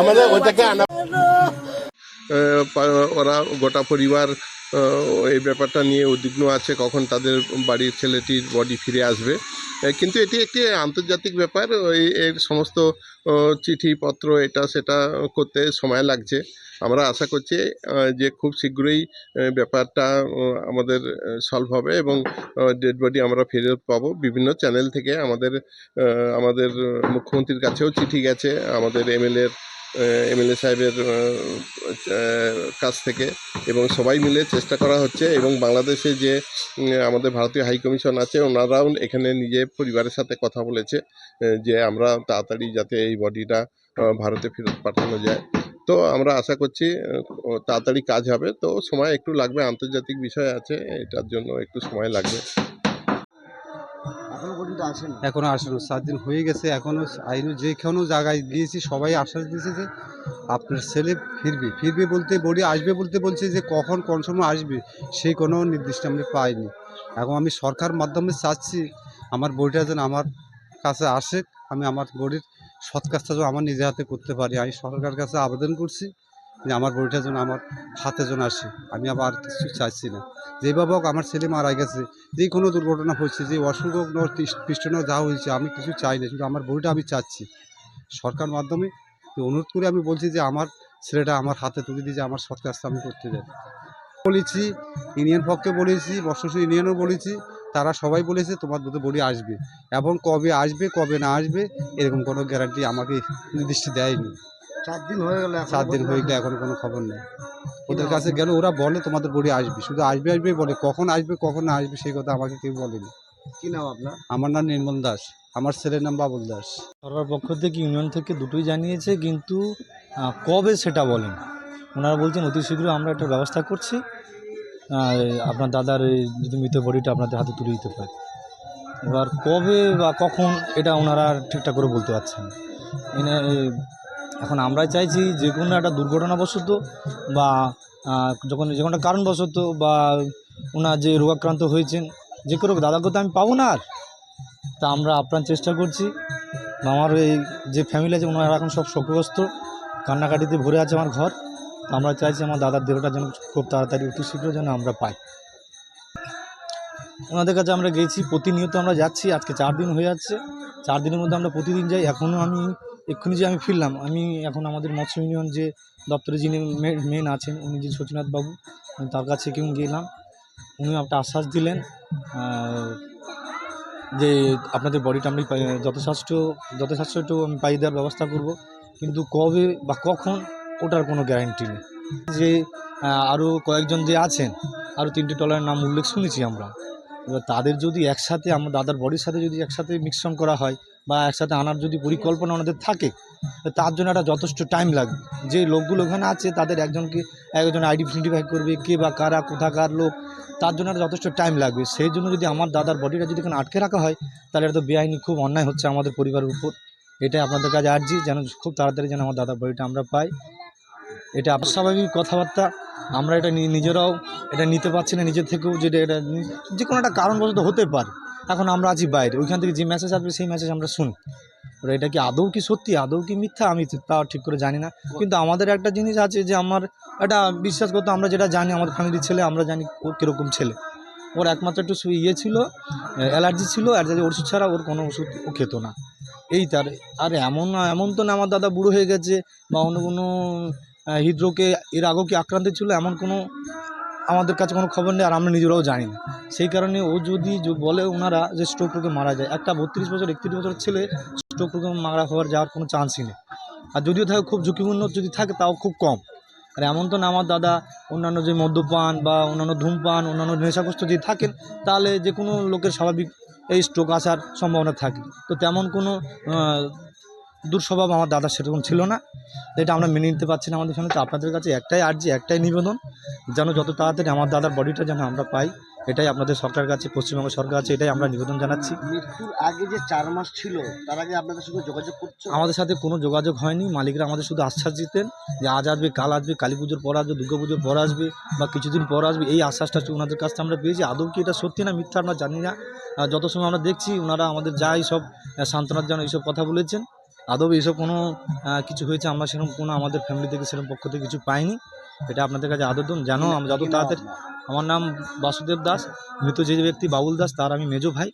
আমাদের ওটাকে আনা ওরা গোটা পরিবার এই ব্যাপারটা নিয়ে উদ্বিগ্ন আছে, কখন তাদের বাড়ির ছেলেটির বডি ফিরে আসবে। কিন্তু এটি একটি আন্তর্জাতিক ব্যাপার, ওই এর সমস্ত চিঠিপত্র এটা সেটা করতে সময় লাগছে। আমরা আশা করছি যে খুব শীঘ্রই ব্যাপারটা আমাদের সলভ হবে এবং ডেড বডি আমরা ফেরত পাবো। বিভিন্ন চ্যানেল থেকে আমাদের আমাদের মুখ্যমন্ত্রীর কাছেও চিঠি গেছে, আমাদের এমএলএর এমএলএ সাহেবের আহ, কাছ থেকে। এবং সবাই মিলে চেষ্টা করা হচ্ছে এবং বাংলাদেশে যে আমাদের ভারতীয় হাই কমিশন আছে ওনারাও এখানে নিজে পরিবারের সাথে কথা বলেছে যে আমরা তাড়াতাড়ি যাতে এই বডিটা ভারতে ফেরত পাঠানো যায়। তো আমরা আশা করছি তাড়াতাড়ি কাজ হবে। তো সময় একটু লাগবে আন্তর্জাতিক বিষয় আছে এটার জন্য একটু সময় লাগবে। এখনও পর্যন্ত আসেন। সাত দিন হয়ে গেছে, এখনও আইনু যেখানে জায়গায় গিয়েছি সবাই আশ্বাস দিয়েছে যে আপনার ছেলে ফিরবে। ফিরবে বলতে বডি আসবে বলতে বলছে যে কখন কোন সময় আসবে সেই কোনো নির্দিষ্ট আমি পাইনি। এখন আমি সরকার মাধ্যমে চাচ্ছি, আমার বডিটা যেন আমার কাছে আসে, আমি আমার বডির সৎ কাজটা যেন আমার নিজে হাতে করতে পারি। আমি সরকারের কাছে আবেদন করছি যে আমার বডিটা যেন আমার হাতে যেন আসে, আমি আবার কিছু চাইছি না। যেভাবে হোক আমার ছেলে মারা গেছে, যে কোনো দুর্ঘটনা হয়েছে, যে অসুখ হোক পৃষ্ঠনা যা হয়েছে, আমি কিছু চাই না, শুধু আমার বইটা আমি চাচ্ছি। সরকার মাধ্যমে অনুরোধ করে আমি বলছি যে আমার ছেলেটা আমার হাতে তুলে দিয়ে যে আমার সৎ কাজটা আমি করতে যাই বলেছি, ইউনিয়ন পক্ষে বলেছি, বর্ষসু ইউনিয়নও বলেছি, তারা সবাই বলেছে, তোমার দুটো বডি আসবে। এবং কবে আসবে, কবে না আসবে, এরকম কোনো গ্যারান্টি আমাকে নির্দিষ্ট দেয়নি। চার দিন হয়ে গেল দিন হয়ে গেলে এখনও কোনো খবর নেই। ওদের কাছে গেলে ওরা বলে তোমাদের বডি আসবে। শুধু আসবে আসবে বলে কখন আসবে কখন না আসবে সেই কথা আমাকে কেউ বলেনি। কি নাম আপনার? আমার নাম নির্মল দাস। আমার ছেলের নাম বাবুল দাস। সরকার পক্ষ থেকে ইউনিয়ন থেকে দুটোই জানিয়েছে কিন্তু কবে সেটা বলেন? ওনারা বলছেন অতি শীঘ্র আমরা একটা ব্যবস্থা করছি। আপনার দাদার এই যদি মৃত বডিটা আপনাদের হাতে তুলে দিতে পারি। এবার কবে বা কখন এটা ওনারা ঠিকঠাক করে বলতে পারছেন এনে এখন আমরা চাইছি যে কোনো একটা দুর্ঘটনাবশত বা যখন যে কোনো কারণবশত বা ওনার যে রোগাক্রান্ত হয়েছেন, যে কোনো দাদাকে তো আমি পাবো না আর। তা আমরা আপ্রাণ চেষ্টা করছি। আমার এই যে ফ্যামিলি আছে, ওনারা এখন সব শোকগ্রস্ত, কান্নাকাটিতে ভরে আছে আমার ঘর। তো আমরা চাইছি আমার দাদার দেহটা যেন খুব তাড়াতাড়ি অতি শীঘ্র যেন আমরা পাই। ওনাদের কাছে আমরা গেছি, প্রতিনিয়ত আমরা যাচ্ছি, আজকে চার দিন হয়ে যাচ্ছে। চার দিনের মধ্যে আমরা প্রতিদিন যাই। এখনও আমি এক্ষুনি যে আমি ফিরলাম, আমি এখন আমাদের মৎস্য ইউনিয়ন যে দপ্তরে যিনি মেন আছেন, উনি যে সচিনাথ বাবু, তার কাছে কেউ গেলাম। উনি একটা আশ্বাস দিলেন যে আপনাদের বডিটা আমি যথেষ্ট যথাসাধ্য একটু আমি পাই দেওয়ার ব্যবস্থা করব। কিন্তু কবে বা কখন, ওটার কোনো গ্যারান্টি নেই। যে আরও কয়েকজন যে আছেন আরও তিনটে টলারের নাম উল্লেখ শুনেছি আমরা। এবার তাদের যদি একসাথে, আমার দাদার বডির সাথে যদি একসাথে মিশ্রণ করা হয় বা একসাথে আনার যদি পরিকল্পনা ওনাদের থাকে তার জন্য একটা যথেষ্ট টাইম লাগবে। যে লোকগুলো ওখানে আছে, তাদের একজনকে একজন আইডেন্টিফাই করবে, কে বা কারা, কোথাকার লোক, তার জন্য একটা যথেষ্ট টাইম লাগবে। সেই জন্য যদি আমার দাদার বডিটা যদি এখানে আটকে রাখা হয়, তাহলে এটা তো বেআইনি, খুব অন্যায় হচ্ছে আমাদের পরিবারের উপর। এটাই আপনাদের কাছে আর্জি, যেন খুব তাড়াতাড়ি যেন আমার দাদার বডিটা আমরা পাই। এটা অস্বাভাবিক কথাবার্তা, আমরা এটা নিজেরাও এটা নিতে পারছি না নিজের থেকেও যেটা এটা যে কোনো একটা কারণবশত হতে পারে। এখন আমরা আছি বাইরে। ওইখান থেকে যে মেসেজ আসবে, সেই মেসেজ আমরা শুনি। ওরা এটা কি আদৌ কি সত্যি, আদৌ কি মিথ্যা, আমি তো ঠিক করে জানি না। কিন্তু আমাদের একটা জিনিস আছে যে, আমার একটা বিশ্বাস করতে, আমরা যেটা জানি আমাদের ফ্যামিলির ছেলে, আমরা জানি ও কীরকম ছেলে। ওর একমাত্র একটু ইয়ে ছিল অ্যালার্জি ছিল যদি ওষুধ ছাড়া ওর কোনো ওষুধ ও খেত না। এই তার, আর এমন এমন তো না, আমার দাদা বুড়ো হয়ে গেছে, বা অন্য কোনো হৃদরোগে এর আগেও কি আক্রান্ত ছিল, এমন কোনো আমাদের কাছে কোনো খবর নেই আর আমরা নিজেরাও জানি না। সেই কারণে ও যদি বলে ওনারা যে স্ট্রোক রোগে মারা যায়, একটা বত্রিশ বছর, একত্রিশ বছর ছেলে স্ট্রোক রোগে মারা হওয়ার যাওয়ার কোনো চান্সই নেই। আর যদিও থাকে খুব ঝুঁকিপূর্ণ যদি থাকে, তাও খুব কম। আর এমন তো না আমার দাদা, অন্যান্য যে মদ্যপান বা অন্যান্য ধূমপান, অন্যান্য নেশাগ্রস্ত যদি থাকেন, তাহলে যে কোনো লোকের স্বাভাবিক এই স্ট্রোক আসার সম্ভাবনা থাকে। তো তেমন কোনো দুঃস্বভাব আমার দাদা সেরকম ছিল না। এটা আমরা মেনে নিতে পারছি না আমাদের সামনে তো আপনাদের কাছে একটাই আর্জি একটাই নিবেদন যেন যত তাড়াতাড়ি আমার দাদার বডিটা যেন আমরা পাই এটাই আপনাদের সরকার কাছে পশ্চিমবঙ্গ সরকার কাছে এটাই আমরা নিবেদন জানাচ্ছি। মৃত্যুর আগে যে চার মাস ছিল তার আগে আপনাদের সঙ্গে যোগাযোগ করছে? আমাদের সাথে কোনো যোগাযোগ হয়নি। মালিকরা আমাদের শুধু আশ্বাস দিতেন যে আজ আসবে কাল আসবে কালী পুজোর পর আসবে দুর্গা পুজোর পর আসবে বা কিছুদিন পর আসবে। এই আশ্বাসটা ওনাদের কাছ থেকে আমরা পেয়েছি। আদৌ কি এটা সত্যি না মিথ্যা আমরা জানি না। যত সময় আমরা দেখছি ওনারা আমাদের যাই সব সান্ত্বনার জন্য এইসব কথা বলেছেন আদৌ এসব কোনো কিছু হয়েছে? আমরা সেরকম কোনো আমাদের ফ্যামিলি থেকে সেরকম পক্ষ থেকে কিছু পাইনি। এটা আপনাদের কাছে আদর জানো আমরা যত তাড়াতাড়ি আমার নাম বাসুদেব দাস। মৃত যে ব্যক্তি বাবুল দাস, তার আমি মেজো ভাই।